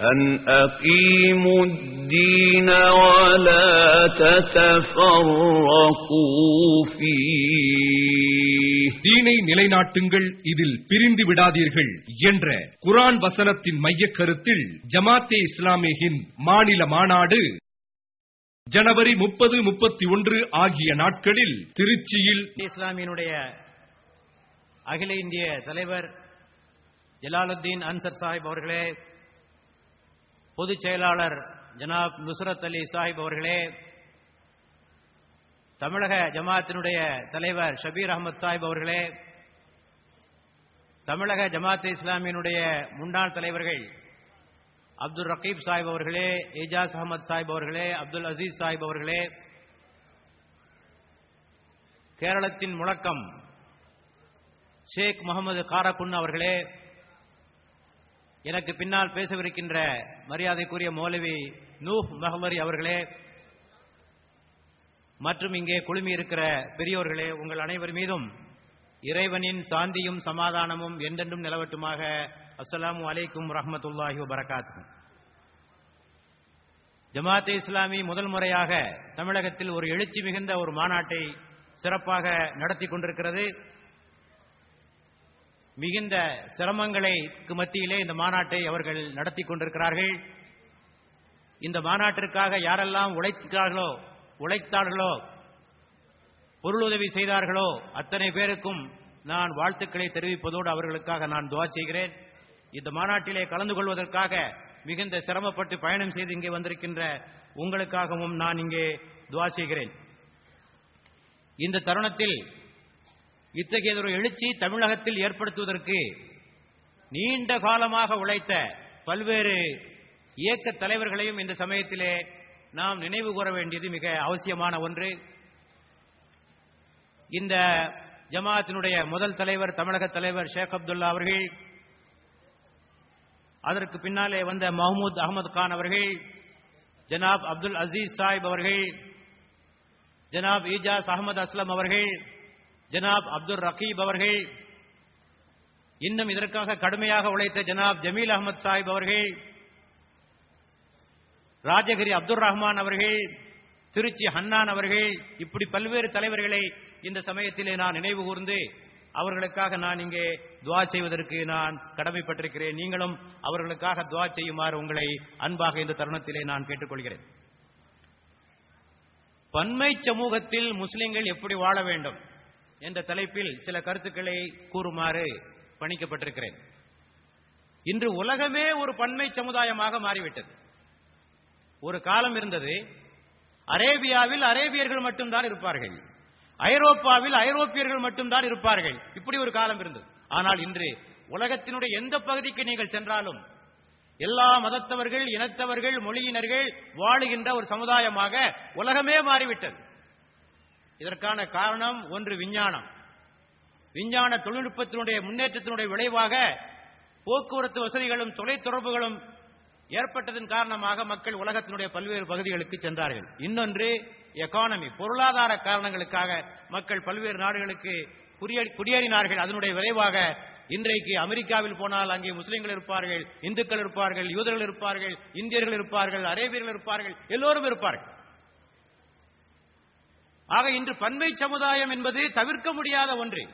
أن أقيموا الدين ولا تتفرقوا فيه தீனை நிலைநாட்டுங்கள் இதில் பிரிந்து விடாதீர்கள் என்ற குரான் வசனத்தின் மையக் கருத்தில் ஜமாத்தே இஸ்லாமியின் மாநில மாநாடு ஜனவரி முப்பது முப்பத்தி ஒன்று ஆகிய நாட்களில் திருச்சியில் இஸ்லாமியினுடைய அகில இந்திய தலைவர் ஜலாலுத்தீன் அன்சர் சாஹிப் அவர்களே பொதுச் செயலாளர் ஜனாப் நுசரத் அலி சாஹிப் அவர்களே தமிழக ஜமாத்தினுடைய தலைவர் ஷபீர் அகமது சாஹிப் அவர்களே தமிழக ஜமாத் இஸ்லாமியினுடைய முன்னாள் தலைவர்கள் அப்துல் ரகீப் சாஹிப் அவர்களே ஏஜாஸ் அகமது சாஹிப் அவர்களே அப்துல் அசீஸ் சாஹிப் அவர்களே கேரளத்தின் முழக்கம் ஷேக் முகமது காரக்குன் அவர்களே எனக்கு பின்னால் பேசவிருக்கின்ற மரியாதைக்குரிய மௌலவி நூஹ் மஹமரி அவர்களே மற்றும் இங்கே குழுமி இருக்கிற பெரியோர்களே உங்கள் அனைவர் மீதும் இறைவனின் சாந்தியும் சமாதானமும் என்றென்றும் நிலவட்டுமாக. அஸ்லாம் அலைக்கும் ரஹமத்துல்லாஹி வபரகாத்து ஜமாத்தே இஸ்லாமி முதல் முறையாக தமிழகத்தில் ஒரு எழுச்சி மிகுந்த ஒரு மாநாட்டை சிறப்பாக நடத்தி கொண்டிருக்கிறது. மிகுந்த சிரமங்களுக்கு மத்தியிலே இந்த மாநாட்டை அவர்கள் நடத்தி கொண்டிருக்கிறார்கள். இந்த மாநாட்டிற்காக யாரெல்லாம் உழைத்தார்களோ உழைத்தார்களோ பொருளுதவி செய்தார்களோ அத்தனை பேருக்கும் நான் வாழ்த்துக்களை தெரிவிப்பதோடு அவர்களுக்காக நான் துவா செய்கிறேன். இந்த மாநாட்டிலே கலந்து கொள்வதற்காக மிகுந்த சிரமப்பட்டு பயணம் செய்து இங்கே வந்திருக்கின்ற உங்களுக்காகவும் நான் இங்கே துவா செய்கிறேன். இந்த தருணத்தில் இத்தகையதொரு எழுச்சி தமிழகத்தில் ஏற்படுத்துவதற்கு நீண்ட காலமாக உழைத்த பல்வேறு இயக்க தலைவர்களையும் இந்த சமயத்திலே நாம் நினைவு கூற வேண்டியது மிக அவசியமான ஒன்று. இந்த ஜமாத்தினுடைய முதல் தலைவர் தமிழக தலைவர் ஷேக் அப்துல்லா அவர்கள் அதற்கு பின்னாலே வந்த மஹமூத் அகமது கான் அவர்கள் ஜனாப் அப்துல் அசீஸ் சாஹிப் அவர்கள் ஜனாப் ஈஜாஸ் அகமது அஸ்லம் அவர்கள் ஜனாப் அப்துல் ரகீப் அவர்கள். இன்னும் இதற்காக கடுமையாக உழைத்த ஜனாப் ஜமீல் அகமது சாஹிப் அவர்கள். ராஜகிரி அப்துல் ரஹ்மான் அவர்கள் திருச்சி ஹன்னான் அவர்கள் இப்படி பல்வேறு தலைவர்களை இந்த சமயத்திலே நான் நினைவு கூர்ந்து அவர்களுக்காக நான் இங்கே துவா செய்வதற்கு நான் கடமைப்பட்டிருக்கிறேன். நீங்களும் அவர்களுக்காக துவா செய்யுமாறு உங்களை அன்பாக இந்த தருணத்திலே நான் கேட்டுக்கொள்கிறேன். பன்மை சமூகத்தில் முஸ்லிம்கள் எப்படி வாழ வேண்டும்? என்ற தலைப்பில் சில கருத்துக்களை கூறுமாறு பணிக்கப்பட்டிருக்கிறேன். இன்று உலகமே ஒரு பன்மை சமுதாயமாக மாறிவிட்டது. ஒரு காலம் இருந்தது அரேபியாவில் அரேபியர்கள் மட்டும்தான் இருப்பார்கள். ஐரோப்பாவில் ஐரோப்பியர்கள் மட்டும்தான் இருப்பார்கள். இப்படி ஒரு காலம் இருந்தது. ஆனால் இன்று உலகத்தினுடைய எந்த பகுதிக்கு நீங்கள் சென்றாலும் எல்லா மதத்தவர்கள் இனத்தவர்கள் மொழியினர்கள் வாழுகின்ற ஒரு சமுதாயமாக உலகமே மாறிவிட்டது. இதற்கான காரணம் ஒன்று விஞ்ஞானம். விஞ்ஞான தொழில்நுட்பத்தினுடைய முன்னேற்றத்தினுடைய விளைவாக போக்குவரத்து வசதிகளும் தொலைத்தொடர்புகளும் ஏற்பட்டதன் காரணமாக மக்கள் உலகத்தினுடைய பல்வேறு பகுதிகளுக்கு சென்றார்கள். இன்னொன்று எக்கானமி பொருளாதார காரணங்களுக்காக மக்கள் பல்வேறு நாடுகளுக்கு குடியேறினார்கள். அதனுடைய விளைவாக இன்றைக்கு அமெரிக்காவில் போனால் அங்கே முஸ்லிம்கள் இருப்பார்கள் இந்துக்கள் இருப்பார்கள் யூதர்கள் இருப்பார்கள் இந்தியர்கள் இருப்பார்கள் அரேபியர்கள் இருப்பார்கள் எல்லோரும் இருப்பார்கள். ஆக இன்று பன்மை சமுதாயம் என்பது தவிர்க்க முடியாத ஒன்று.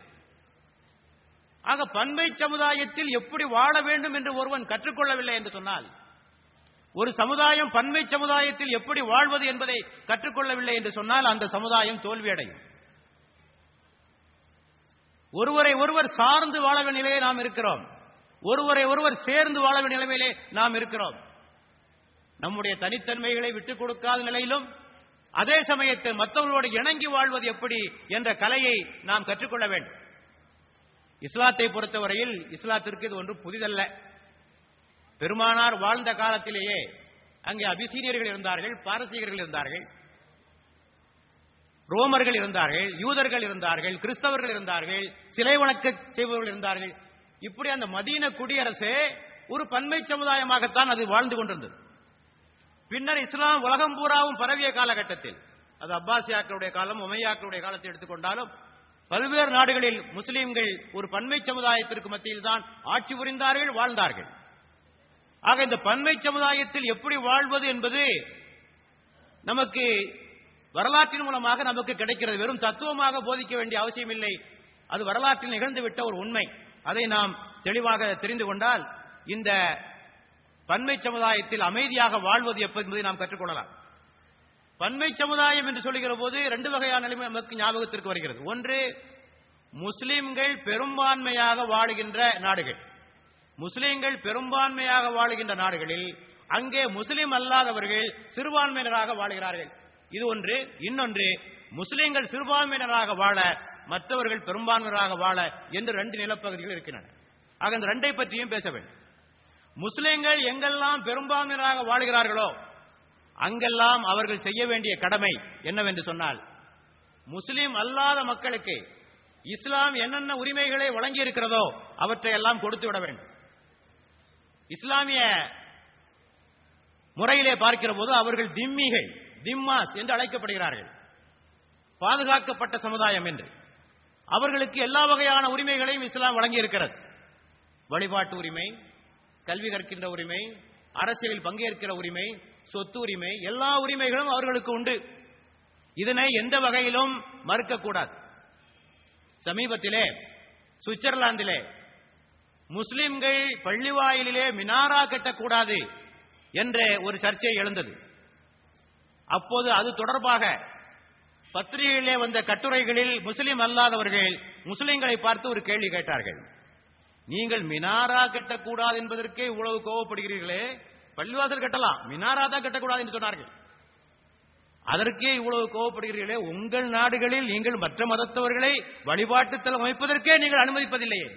ஆக பன்மை சமுதாயத்தில் எப்படி வாழ வேண்டும் என்று ஒருவன் கற்றுக்கொள்ளவில்லை என்று சொன்னால் ஒரு சமுதாயம் பன்மை சமுதாயத்தில் எப்படி வாழ்வது என்பதை கற்றுக்கொள்ளவில்லை என்று சொன்னால் அந்த சமுதாயம் தோல்வியடையும். ஒருவரை ஒருவர் சார்ந்து வாழ நிலையிலே நாம் இருக்கிறோம். ஒருவரை ஒருவர் சேர்ந்து வாழ நிலைமையிலே நாம் இருக்கிறோம். நம்முடைய தனித்தன்மைகளை விட்டுக் கொடுக்காத நிலையிலும் அதே சமயத்தில் மற்றவர்களோடு இணங்கி வாழ்வது எப்படி என்ற கலையை நாம் கற்றுக்கொள்ள வேண்டும். இஸ்லாத்தை பொறுத்தவரையில் இஸ்லாத்திற்கு இது ஒன்று புதிதல்ல. பெருமானார் வாழ்ந்த காலத்திலேயே அங்கே அபிசீனியர்கள் இருந்தார்கள் பாரசீகர்கள் இருந்தார்கள் ரோமர்கள் இருந்தார்கள் யூதர்கள் இருந்தார்கள் கிறிஸ்தவர்கள் இருந்தார்கள் சிலை வணக்க செய்பவர்கள் இருந்தார்கள். இப்படி அந்த மதீன குடியரசே ஒரு பன்மை சமுதாயமாகத்தான் அது வாழ்ந்து கொண்டிருந்தது. பின்னர் இஸ்லாம் உலகம் பூராவும் பரவிய காலகட்டத்தில் அது அப்பாசியாக்களுடைய காலம் உமையாக்களுடைய காலத்தை எடுத்துக்கொண்டாலும் பல்வேறு நாடுகளில் முஸ்லீம்கள் ஒரு பன்மை சமுதாயத்திற்கு மத்தியில் தான் ஆட்சி புரிந்தார்கள் வாழ்ந்தார்கள். ஆக இந்த பன்மை சமுதாயத்தில் எப்படி வாழ்வது என்பது நமக்கு வரலாற்றின் மூலமாக நமக்கு கிடைக்கிறது. வெறும் தத்துவமாக போதிக்க வேண்டிய அவசியம் இல்லை அது வரலாற்றில் நிகழ்ந்துவிட்ட ஒரு உண்மை. அதை நாம் தெளிவாக தெரிந்து கொண்டால் இந்த பன்மை சமுதாயத்தில் அமைதியாக வாழ்வது எப்போ என்பதை நாம் கற்றுக்கொள்ளலாம். பன்மை சமுதாயம் என்று சொல்லுகிற போது ரெண்டு வகையான நிலைமை நமக்கு ஞாபகத்திற்கு வருகிறது. ஒன்று முஸ்லிம்கள் பெரும்பான்மையாக வாழுகின்ற நாடுகள். முஸ்லிம்கள் பெரும்பான்மையாக வாழுகின்ற நாடுகளில் அங்கே முஸ்லிம் அல்லாதவர்கள் சிறுபான்மையினராக வாழுகிறார்கள். இது ஒன்று. இன்னொன்று முஸ்லிம்கள் சிறுபான்மையினராக வாழ மற்றவர்கள் பெரும்பான்மையினராக வாழ என்று ரெண்டு நிலப்பகுதிகள் இருக்கின்றன. ஆக இந்த ரெண்டை பற்றியும் பேச வேண்டும். முஸ்லிம்கள் எங்கெல்லாம் பெரும்பான்மையினராக வாழ்கிறார்களோ அங்கெல்லாம் அவர்கள் செய்ய வேண்டிய கடமை என்னவென்று சொன்னால் முஸ்லிம் அல்லாத மக்களுக்கு இஸ்லாம் என்னென்ன உரிமைகளை வழங்கி இருக்கிறதோ அவற்றை எல்லாம் கொடுத்து விட வேண்டும். இஸ்லாமிய முறையிலே பார்க்கிற போது அவர்கள் திம்மிகள் திம்மாஸ் என்று அழைக்கப்படுகிறார்கள். பாதுகாக்கப்பட்ட சமுதாயம் என்று. அவர்களுக்கு எல்லா வகையான உரிமைகளையும் இஸ்லாம் வழங்கி இருக்கிறது வழிபாட்டு உரிமை கல்வி கற்கின்ற உரிமை அரசியலில் பங்கேற்கிற உரிமை சொத்து உரிமை எல்லா உரிமைகளும் அவர்களுக்கு உண்டு. இதனை எந்த வகையிலும் மறுக்கக்கூடாது. சமீபத்திலே சுவிட்சர்லாந்திலே முஸ்லிம்கள் பள்ளிவாயிலே மினாரா கட்டக்கூடாது என்ற ஒரு சர்ச்சை எழுந்தது. அப்போது அது தொடர்பாக பத்திரிகையிலே வந்த கட்டுரைகளில் முஸ்லிம் அல்லாதவர்கள் முஸ்லிம்களை பார்த்து ஒரு கேள்வி கேட்டார்கள். நீங்கள் மினாரா கட்டக்கூடாது என்பதற்கே இவ்வளவு கோவப்படுகிறீர்களே? பள்ளிவாசல் கட்டலாம். மினாரா தான் கட்டக்கூடாது என்று சொன்னார்கள். அதற்கே இவ்வளவு கோவப்படுகிறீர்களே? உங்கள் நாடுகளில் நீங்கள் மற்ற மதத்தவர்களை வழிபாட்டு தலம் அமைப்பதற்கே நீங்கள் அனுமதிப்பதில்லையே.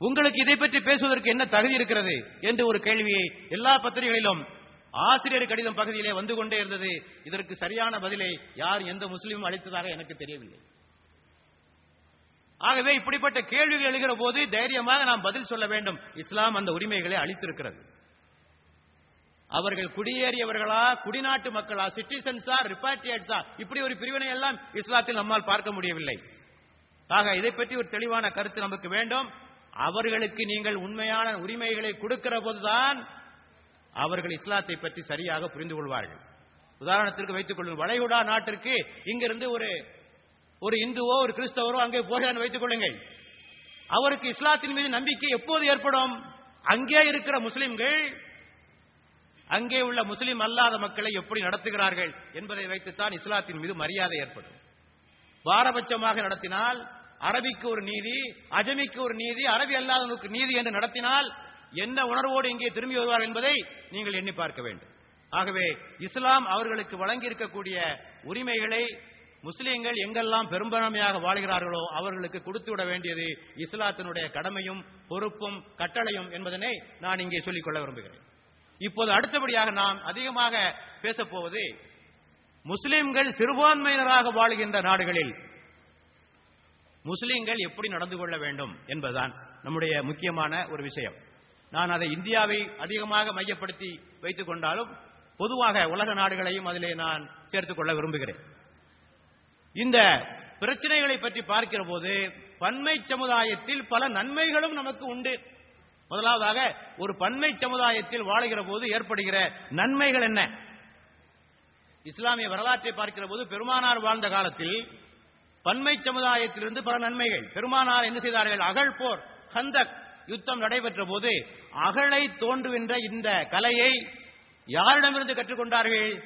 உங்களுக்கு இதை பற்றி பேசுவதற்கு என்ன தகுதி இருக்கிறது என்று ஒரு கேள்வியை எல்லா பத்திரிகைகளிலும் ஆசிரியர் கடிதம் பகுதியிலே வந்து கொண்டே இருந்தது. இதற்கு சரியான பதிலை யார் எந்த முஸ்லீமும் அளித்ததாக எனக்கு தெரியவில்லை. ஆகவே இப்படிப்பட்ட கேள்விகள் எழுகிற போது தைரியமாக நாம் பதில் சொல்ல வேண்டும். இஸ்லாம் அந்த உரிமைகளை அளித்திருக்கிறது. அவர்கள் குடியேறியவர்களா குடிநாட்டு மக்களா சிட்டிசன்ஸா ரிப்பாட்ரியட்ஸா? இப்படி ஒரு பிரிவினை எல்லாம் இஸ்லாத்தில் நம்மால் பார்க்க முடியவில்லை. ஆக இதை பற்றி ஒரு தெளிவான கருத்து நமக்கு வேண்டும். அவர்களுக்கு நீங்கள் உண்மையான உரிமைகளை கொடுக்கிற போதுதான் அவர்கள் இஸ்லாத்தை பற்றி சரியாக புரிந்து கொள்வார்கள். உதாரணத்திற்கு வைத்துக் கொள்ளுங்கள். வளைகுடா நாட்டிற்கு இங்கிருந்து ஒரு ஒரு இந்துவோ ஒரு கிறிஸ்தவரோ அங்கே போகிறான்னு வைத்துக் கொள்ளுங்கள். அவருக்கு இஸ்லாத்தின் மீது நம்பிக்கை எப்போது ஏற்படும்? அங்கே இருக்கிற முஸ்லிம்கள் அங்கே உள்ள முஸ்லிம் அல்லாத மக்களை எப்படி நடத்துகிறார்கள் என்பதை வைத்துத்தான் இஸ்லாத்தின் மீது மரியாதை ஏற்படும். பாரபட்சமாக நடத்தினால் அரபிக்கு ஒரு நீதி அஜமிக்கு ஒரு நீதி அரபி அல்லாதவனுக்கு நீதி என்று நடத்தினால் என்ன உணர்வோடு இங்கே திரும்பி வருவார் என்பதை நீங்கள் எண்ணி பார்க்க வேண்டும். ஆகவே இஸ்லாம் அவர்களுக்கு வழங்கி இருக்கக்கூடிய உரிமைகளை முஸ்லீம்கள் எங்கெல்லாம் பெரும்பான்மையாக வாழ்கிறார்களோ அவர்களுக்கு கொடுத்து விட வேண்டியது இஸ்லாத்தினுடைய கடமையும் பொறுப்பும் கட்டளையும் என்பதனை நான் இங்கே சொல்லிக்கொள்ள விரும்புகிறேன். இப்போது அடுத்தபடியாக நாம் அதிகமாக பேசப்போவது முஸ்லிம்கள் சிறுபான்மையினராக வாழ்கின்ற நாடுகளில் முஸ்லிம்கள் எப்படி நடந்து கொள்ள வேண்டும் என்பதுதான் நம்முடைய முக்கியமான ஒரு விஷயம். நான் அதை இந்தியாவை அதிகமாக மையப்படுத்தி வைத்துக் கொண்டாலும் பொதுவாக உலக நாடுகளையும் அதிலே நான் சேர்த்துக் கொள்ள விரும்புகிறேன். இந்த பிரச்சனைகளை பற்றி பார்க்கிற போது பன்மை சமுதாயத்தில் பல நன்மைகளும் நமக்கு உண்டு. முதலாவதாக ஒரு பன்மை சமுதாயத்தில் வாழுகிற போது ஏற்படுகிற நன்மைகள் என்ன? இஸ்லாமிய வரலாற்றை பார்க்கிற போது பெருமானார் வாழ்ந்த காலத்தில் பன்மை சமுதாயத்திலிருந்து பல நன்மைகள். பெருமானார் என்ன செய்தார்கள்? அகழ் போர் ஹந்தக் யுத்தம் நடைபெற்ற போது அகழை தோன்றுகின்ற இந்த கலையை யாரிடமிருந்து கற்றுக்கொண்டார்கள்?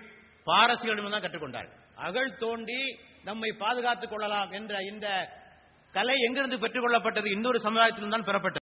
பாரசீகரிடமிருந்து தான் கற்றுக்கொண்டார்கள். அகழ் தோண்டி நம்மை பாதுகாத்துக் கொள்ளலாம் என்ற இந்த கலை எங்கிருந்து பெற்றுக் கொள்ளப்பட்டது? இன்னொரு சமுதாயத்திலும் தான் பெறப்பட்டது.